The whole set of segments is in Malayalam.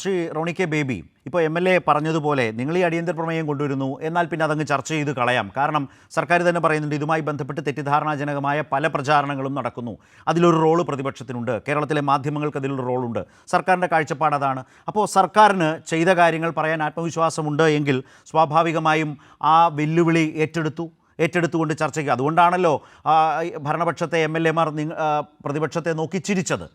ശ്രീ റോണി കെ ബേബി ഇപ്പോൾ എം എൽ എ പറഞ്ഞതുപോലെ നിങ്ങൾ ഈ അടിയന്തര പ്രമേയം കൊണ്ടുവരുന്നു എന്നാൽ പിന്നെ അതങ്ങ് ചർച്ച ചെയ്ത് കളയാം. കാരണം സർക്കാർ തന്നെ പറയുന്നുണ്ട് ഇതുമായി ബന്ധപ്പെട്ട് തെറ്റിദ്ധാരണാജനകമായ പല പ്രചാരണങ്ങളും നടക്കുന്നു. അതിലൊരു റോൾ പ്രതിപക്ഷത്തിനുണ്ട്. കേരളത്തിലെ മാധ്യമങ്ങൾക്ക് അതിലൊരു റോളുണ്ട്. സർക്കാരിന്റെ കാഴ്ചപ്പാട് അതാണ്. അപ്പോൾ സർക്കാരിന് ചെയ്ത കാര്യങ്ങൾ പറയാൻ ആത്മവിശ്വാസമുണ്ട് എങ്കിൽ സ്വാഭാവികമായും ആ വെല്ലുവിളി ഏറ്റെടുത്തു. ഏറ്റെടുത്തുകൊണ്ട് ചർച്ചയ്ക്ക് അതുകൊണ്ടാണല്ലോ ഭരണപക്ഷത്തെ എം എൽ എമാർ പ്രതിപക്ഷത്തെ നോക്കി ചിരിച്ചത്.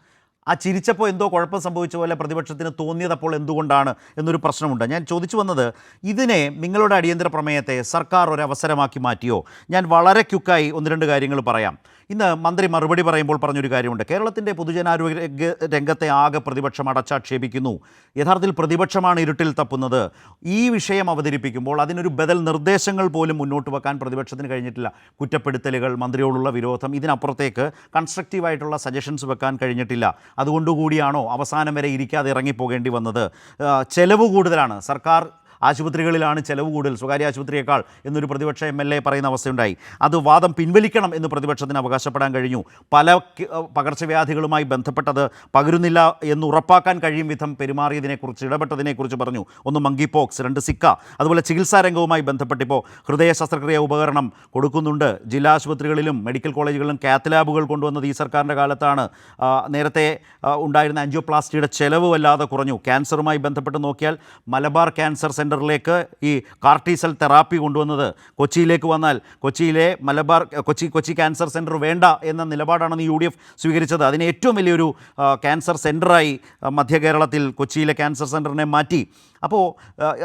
ആ ചിരിച്ചപ്പോൾ എന്തോ കുഴപ്പം സംഭവിച്ച പോലെ പ്രതിപക്ഷത്തിന് തോന്നിയതപ്പോൾ എന്തുകൊണ്ടാണ് എന്നൊരു പ്രശ്നമുണ്ട്. ഞാൻ ചോദിച്ചു വന്നത് ഇതിനെ നിങ്ങളുടെ അടിയന്തര പ്രമേയത്തെ സർക്കാർ ഒരു അവസരമാക്കി മാറ്റിയോ? ഞാൻ വളരെ ക്യുക്കായി ഒന്ന് രണ്ട് കാര്യങ്ങൾ പറയാം. ഇന്ന് മന്ത്രി മറുപടി പറയുമ്പോൾ പറഞ്ഞൊരു കാര്യമുണ്ട്. കേരളത്തിന്റെ പൊതുജനാരോഗ്യ രംഗത്തെ ആകെ പ്രതിപക്ഷം അടച്ചാക്ഷേപിക്കുന്നു യഥാർത്ഥത്തിൽ പ്രതിപക്ഷമാണ് ഇരുട്ടിൽ തപ്പുന്നത്. ഈ വിഷയം അവതരിപ്പിക്കുമ്പോൾ അതിനൊരു ബദൽ നിർദ്ദേശങ്ങൾ പോലും മുന്നോട്ട് വെക്കാൻ പ്രതിപക്ഷത്തിന് കഴിഞ്ഞിട്ടില്ല. കുറ്റപ്പെടുത്തലുകൾ മന്ത്രിയോടുള്ള വിരോധം ഇതിനപ്പുറത്തേക്ക് കൺസ്ട്രക്റ്റീവായിട്ടുള്ള സജഷൻസ് വെക്കാൻ കഴിഞ്ഞിട്ടില്ല. അതുകൊണ്ടുകൂടിയാണോ അവസാനം വരെ ഇരിക്കാതെ ഇറങ്ങിപ്പോകേണ്ടി വന്നത്? ചെലവ് കൂടുതലാണ്. സർക്കാർ ആശുപത്രികളിലാണ് ചെലവ് കൂടുതൽ സ്വകാര്യ ആശുപത്രിയേക്കാൾ എന്നൊരു പ്രതിപക്ഷ എം എൽ എ പറയുന്ന അവസ്ഥയുണ്ടായി. അത് വാദം പിൻവലിക്കണം എന്ന് പ്രതിപക്ഷത്തിന് അവകാശപ്പെടാൻ കഴിഞ്ഞു. പല പകർച്ചവ്യാധികളുമായി ബന്ധപ്പെട്ടത് പകരുന്നില്ല എന്ന് ഉറപ്പാക്കാൻ കഴിയും വിധം പെരുമാറിയതിനെക്കുറിച്ച് ഇടപെട്ടതിനെക്കുറിച്ച് പറഞ്ഞു. ഒന്ന് മങ്കി പോക്സ് രണ്ട് സിക്ക. അതുപോലെ ചികിത്സാ രംഗവുമായി ബന്ധപ്പെട്ടിപ്പോൾ ഹൃദയ ശസ്ത്രക്രിയ ഉപകരണം കൊടുക്കുന്നുണ്ട്. ജില്ലാ ആശുപത്രികളിലും മെഡിക്കൽ കോളേജുകളിലും കാത്ത് ലാബുകൾ കൊണ്ടുവന്നത് ഈ സർക്കാരിന്റെ കാലത്താണ്. നേരത്തെ ഉണ്ടായിരുന്ന ആൻജിയോപ്ലാസ്റ്റിയുടെ ചെലവ് വല്ലാതെ കുറഞ്ഞു. ക്യാൻസറുമായി ബന്ധപ്പെട്ട് നോക്കിയാൽ മലബാർ ക്യാൻസർ സെന്ററിലേക്ക് ഈ കാർട്ടീസൽ തെറാപ്പി കൊണ്ടുവന്നത് കൊച്ചിയിലേക്ക് വന്നാൽ കൊച്ചിയിലെ മലബാർ കൊച്ചി കൊച്ചി ക്യാൻസർ സെന്റർ വേണ്ട എന്ന നിലപാടാണ് യു ഡി എഫ് സ്വീകരിച്ചത്. അതിന് ഏറ്റവും വലിയൊരു ക്യാൻസർ സെന്ററായി മധ്യ കേരളത്തിൽ കൊച്ചിയിലെ ക്യാൻസർ സെന്ററിനെ മാറ്റി. അപ്പോൾ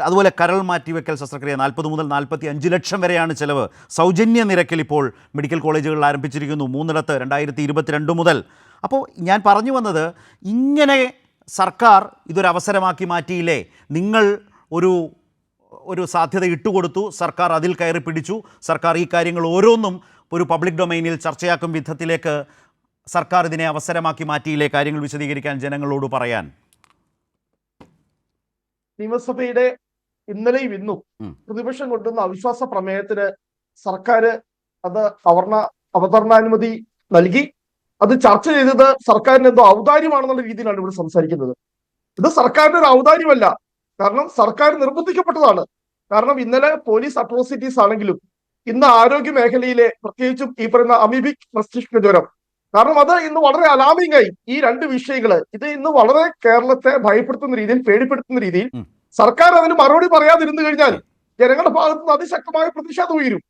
അതുപോലെ കരൾ മാറ്റിവെക്കൽ ശസ്ത്രക്രിയ നാൽപ്പത് മുതൽ നാൽപ്പത്തി അഞ്ച് ലക്ഷം വരെയാണ് ചിലവ്. സൗജന്യ നിരക്കിൽ ഇപ്പോൾ മെഡിക്കൽ കോളേജുകളിൽ ആരംഭിച്ചിരിക്കുന്നു മൂന്നിടത്ത് രണ്ടായിരത്തി ഇരുപത്തിരണ്ട് മുതൽ. അപ്പോൾ ഞാൻ പറഞ്ഞു വന്നത് ഇങ്ങനെ സർക്കാർ ഇതൊരവസരമാക്കി മാറ്റിയില്ലേ? നിങ്ങൾ ഒരു ഒരു സാധ്യത ഇട്ടുകൊടുത്തു. സർക്കാർ അതിൽ കയറി പിടിച്ചു. സർക്കാർ ഈ കാര്യങ്ങൾ ഓരോന്നും ഒരു പബ്ലിക് ഡൊമൈനിൽ ചർച്ചയാക്കും വിധത്തിലേക്ക് സർക്കാർ ഇതിനെ അവസരമാക്കി മാറ്റിയില്ലേ? കാര്യങ്ങൾ വിശദീകരിക്കാൻ ജനങ്ങളോട് പറയാൻ. നിയമസഭയുടെ ഇന്നലെയും ഇന്നും. പ്രതിപക്ഷം കൊണ്ടുവന്ന അവിശ്വാസ പ്രമേയത്തിന് സർക്കാർ അത് അവർണ അവതരണാനുമതി നൽകി. അത് ചർച്ച ചെയ്തത് സർക്കാരിന് എന്തോ ഔദാര്യമാണെന്നുള്ള രീതിയിലാണ് ഇവിടെ സംസാരിക്കുന്നത്. ഇത് സർക്കാരിന്റെ ഒരു ഔദാര്യമല്ല. കാരണം സർക്കാർ നിർബന്ധിക്കപ്പെട്ടതാണ്. കാരണം ഇന്നലെ പോലീസ് അട്രോസിറ്റീസ് ആണെങ്കിലും ഇന്ന് ആരോഗ്യ മേഖലയിലെ പ്രത്യേകിച്ചും ഈ പറയുന്ന അമീബിക് മസ്തിഷ്ക ജ്വരം. കാരണം അത് ഇന്ന് വളരെ അലാമിംഗ് ആയി. ഈ രണ്ട് വിഷയങ്ങൾ ഇത് ഇന്ന് വളരെ കേരളത്തെ ഭയപ്പെടുത്തുന്ന രീതിയിൽ പേടിപ്പെടുത്തുന്ന രീതിയിൽ സർക്കാർ അതിന് മറുപടി പറയാതിരുന്നു കഴിഞ്ഞാൽ ജനങ്ങളുടെ ഭാഗത്ത് നിന്ന് അതിശക്തമായ പ്രതിഷേധം ഉയരും.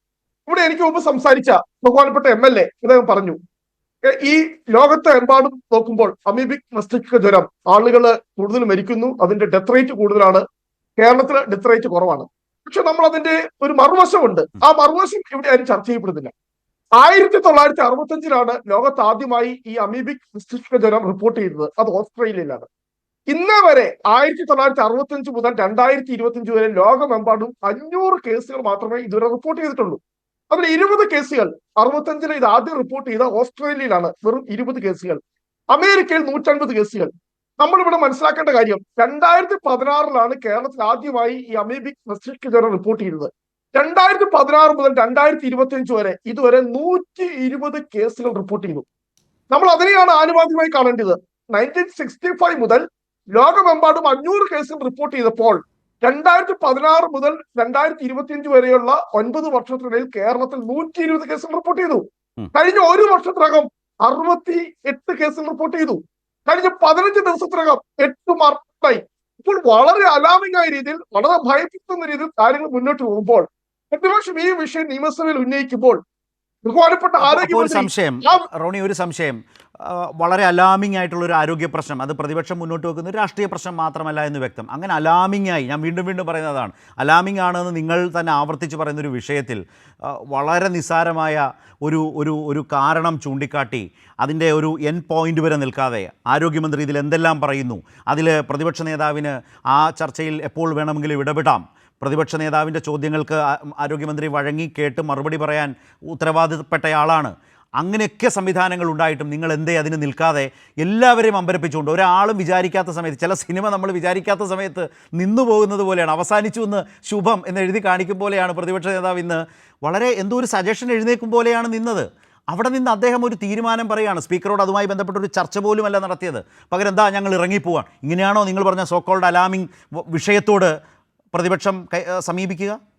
ഇവിടെ എനിക്ക് മുമ്പ് സംസാരിച്ച ബഹുമാനപ്പെട്ട എം എൽ എ ഇദ്ദേഹം പറഞ്ഞു ഈ ലോകത്തെ എമ്പാടും നോക്കുമ്പോൾ അമീബിക് മസ്തിഷ്ക ജ്വരം ആളുകൾ കൂടുതൽ മരിക്കുന്നു. അതിന്റെ ഡെത്ത് റേറ്റ് കൂടുതലാണ്. കേരളത്തിൽ ഡെത്ത് റേറ്റ് കുറവാണ്. പക്ഷെ നമ്മൾ അതിന്റെ ഒരു മറുവശമുണ്ട്. ആ മറുവശം ഇവിടെ ആരും ചർച്ച ചെയ്യപ്പെടുന്നില്ല. ആയിരത്തി തൊള്ളായിരത്തി അറുപത്തി അഞ്ചിലാണ് ലോകത്ത് ആദ്യമായി ഈ അമീബിക് മസ്തിഷ്ക ജ്വരം റിപ്പോർട്ട് ചെയ്തത്. അത് ഓസ്ട്രേലിയയിലാണ്. ഇന്നേ വരെ ആയിരത്തി തൊള്ളായിരത്തി അറുപത്തി അഞ്ച് മുതൽ രണ്ടായിരത്തി ഇരുപത്തി അഞ്ച് വരെ ലോകമെമ്പാടും അഞ്ഞൂറ് കേസുകൾ മാത്രമേ ഇതുവരെ റിപ്പോർട്ട് ചെയ്തിട്ടുള്ളൂ. അതിൽ ഇരുപത് കേസുകൾ അറുപത്തഞ്ചിലെ ഇത് ആദ്യം റിപ്പോർട്ട് ചെയ്ത ഓസ്ട്രേലിയയിലാണ് വെറും ഇരുപത് കേസുകൾ. അമേരിക്കയിൽ നൂറ്റൻപത് കേസുകൾ. നമ്മളിവിടെ മനസ്സിലാക്കേണ്ട കാര്യം രണ്ടായിരത്തി പതിനാറിലാണ് കേരളത്തിൽ ആദ്യമായി ഈ അമീബിക് മസ്തിഷ്ക ജ്വരം റിപ്പോർട്ട് ചെയ്തത്. രണ്ടായിരത്തി പതിനാറ് മുതൽ രണ്ടായിരത്തി ഇരുപത്തി അഞ്ച് വരെ ഇതുവരെ നൂറ്റി ഇരുപത് കേസുകൾ റിപ്പോർട്ട് ചെയ്തു. നമ്മൾ അതിനെയാണ് ആനുപാതികമായി കാണേണ്ടത്. നയന്റീൻ സിക്സ്റ്റി ഫൈവ് മുതൽ ലോകമെമ്പാടും അഞ്ഞൂറ് കേസുകൾ റിപ്പോർട്ട് ചെയ്തപ്പോൾ രണ്ടായിരത്തി പതിനാറ് മുതൽ രണ്ടായിരത്തി ഇരുപത്തിയഞ്ച് വരെയുള്ള ഒൻപത് വർഷത്തിനിടയിൽ കേരളത്തിൽ നൂറ്റി ഇരുപത് കേസുകൾ റിപ്പോർട്ട് ചെയ്തു. കഴിഞ്ഞ ഒരു വർഷത്തിനകം അറുപത്തി എട്ട് കേസുകൾ റിപ്പോർട്ട് ചെയ്തു. കഴിഞ്ഞ പതിനഞ്ച് ദിവസത്തിനകം എട്ട് മാർക്കായി ഇപ്പോൾ വളരെ അലാമിംഗ് ആയ രീതിയിൽ വളരെ ഭയപ്പെടുത്തുന്ന രീതിയിൽ കാര്യങ്ങൾ മുന്നോട്ട് പോകുമ്പോൾ പ്രതിപക്ഷം ഈ വിഷയം നിയമസഭയിൽ ഉന്നയിക്കുമ്പോൾ ബഹുമാനപ്പെട്ട ആരോഗ്യ സംശയം. റോണി ഒരു സംശയം. വളരെ അലാമിംഗ് ആയിട്ടുള്ള ഒരു ആരോഗ്യ പ്രശ്നം. അത് പ്രതിപക്ഷം മുന്നോട്ട് വെക്കുന്ന ഒരു രാഷ്ട്രീയ പ്രശ്നം മാത്രമല്ല എന്ന് വ്യക്തം. അങ്ങനെ അലാമിംഗ് ആയി ഞാൻ വീണ്ടും വീണ്ടും പറയുന്നതാണ്. അലാമിംഗ് ആണെന്ന് നിങ്ങൾ തന്നെ ആവർത്തിച്ച് പറയുന്ന ഒരു വിഷയത്തിൽ വളരെ നിസ്സാരമായ ഒരു ഒരു ഒരു കാരണം ചൂണ്ടിക്കാട്ടി അതിന്റെ ഒരു എൻ പോയിന്റ് വരെ നിൽക്കാതെ ആരോഗ്യമന്ത്രി ഇതിൽ എന്തെല്ലാം പറയുന്നു? അതിൽ പ്രതിപക്ഷ നേതാവിന് ആ ചർച്ചയിൽ എപ്പോൾ വേണമെങ്കിലും ഇടപെടാം. പ്രതിപക്ഷ നേതാവിന്റെ ചോദ്യങ്ങൾക്ക് ആരോഗ്യമന്ത്രി വഴങ്ങി കേട്ട് മറുപടി പറയാൻ ഉത്തരവാദിത്തപ്പെട്ടയാളാണ്. അങ്ങനെയൊക്കെ സംവിധാനങ്ങൾ ഉണ്ടായിട്ടും നിങ്ങൾ എന്തേ അതിന് നിൽക്കാതെ എല്ലാവരെയും അമ്പരപ്പിച്ചുകൊണ്ട് ഒരാളും വിചാരിക്കാത്ത സമയത്ത് ചില സിനിമ നമ്മൾ വിചാരിക്കാത്ത സമയത്ത് നിന്നു പോകുന്നത് പോലെയാണ്. അവസാനിച്ചു എന്ന് ശുഭം എന്ന് എഴുതി കാണിക്കും പോലെയാണ് പ്രതിപക്ഷ നേതാവ് ഇന്ന്. വളരെ എന്തോ ഒരു സജഷൻ എഴുന്നേക്കും പോലെയാണ് നിന്നത്. അവിടെ നിന്ന് അദ്ദേഹം ഒരു തീരുമാനം പറയുകയാണ്. സ്പീക്കറോട് അതുമായി ബന്ധപ്പെട്ട ഒരു ചർച്ച പോലുമല്ല നടത്തിയത്. പകരം എന്താ ഞങ്ങൾ ഇറങ്ങിപ്പോവാണ് ഇങ്ങനെയാണോ നിങ്ങൾ പറഞ്ഞ സോക്കോൾഡ് അലാമിംഗ് വിഷയത്തോട് പ്രതിപക്ഷം സമീപിക്കുക?